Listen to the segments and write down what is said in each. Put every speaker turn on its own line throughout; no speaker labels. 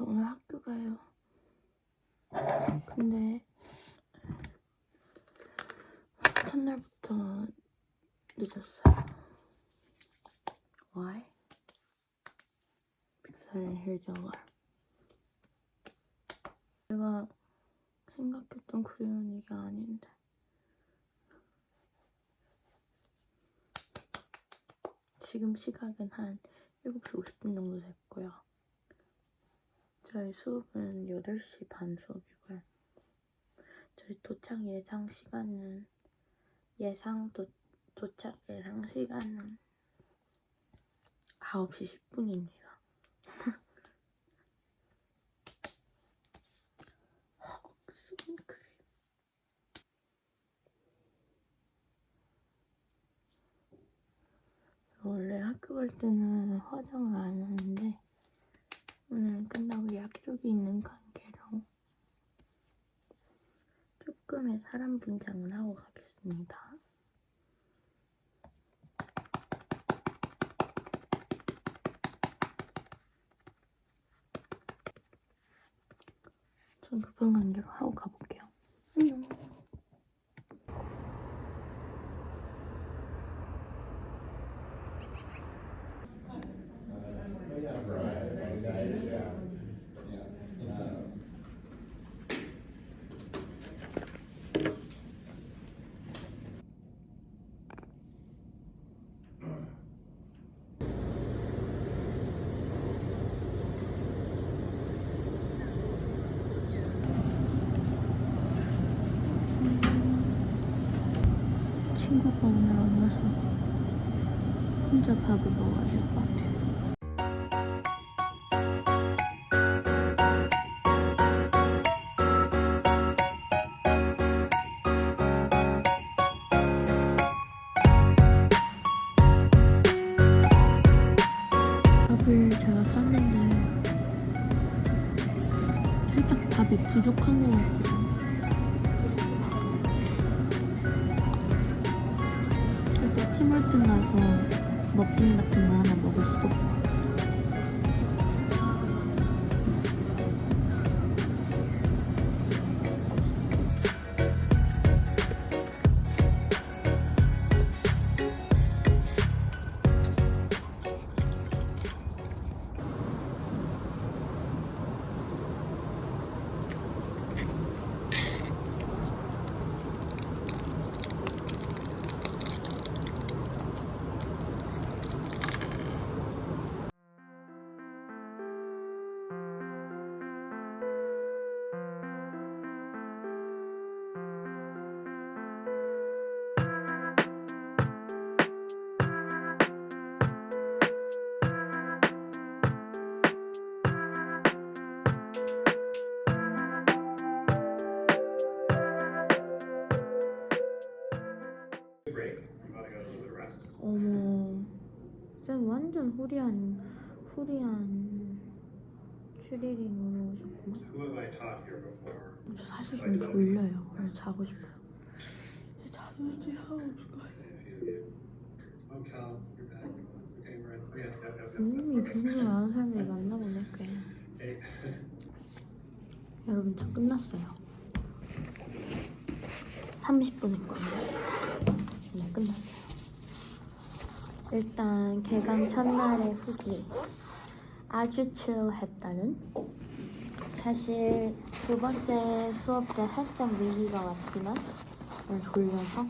저 오늘 학교 가요. 근데 첫날부터 늦었어요. Why? Because I didn't hear the alarm. 내가 생각했던 그림은 이게 아닌데. 지금 시각은 한 7시 50분 정도 됐고요. 저희 수업은 8시 반 수업이고요. 저희 도착 예상 시간은 예상 도, 도착 예상 시간은 9시 10분입니다. 헉슨 그래. 원래 학교 갈 때는 화장을 안 하는데 오늘 끝나고 약속이 있는 관계로 조금의 사람 분장을 하고 가겠습니다. 전 급한 관계로 하고 가볼게요. 안녕. 친구가 오늘 안 와서 혼자 밥을 먹어야 될 것 같아요. 밥을 제가 쌌는데 살짝 밥이 부족한 것 같아요. 티몰튼 가서 먹긴 같은 거 하나 먹을 수 완전 후리한 후리한 추리링으로 오셨구만? 저 사실 좀 졸려요. 그래서 자고 싶어요? 자도 지 하고 싶어요. 음, 일 아는 사람들이 만나보네 꽤.
Hey.
여러분 저 끝났어요. 30분 했거든요. 네 끝났어요 일단 개강 첫날의 후기. 아주 칠했다는. 사실 두 번째 수업 때 살짝 위기가 왔지만 졸려서.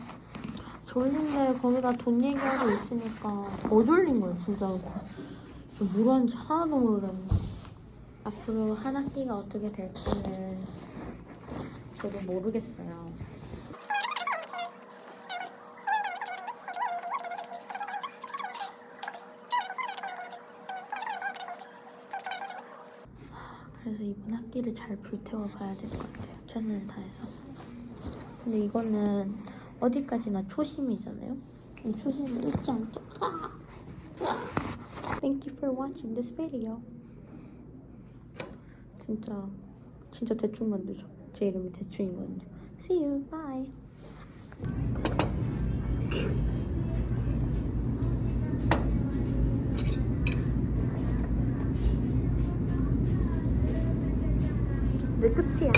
졸린데 거기다 돈 얘기하고 있으니까 더 졸린 거예요 진짜 뭘 하는지 하나도 모르겠네 앞으로 한 학기가 어떻게 될지는 저도 모르겠어요. 그래서 이번 학기를 잘 불태워 봐야 될 것 같아요. 최선을 다해서. 근데 이거는 어디까지나 초심이잖아요. 이 초심을 잊지 않죠. 아! Thank you for watching this video. 진짜 진짜 대충 만들죠. 제 이름이 대충이거든요. See you. Bye. 이제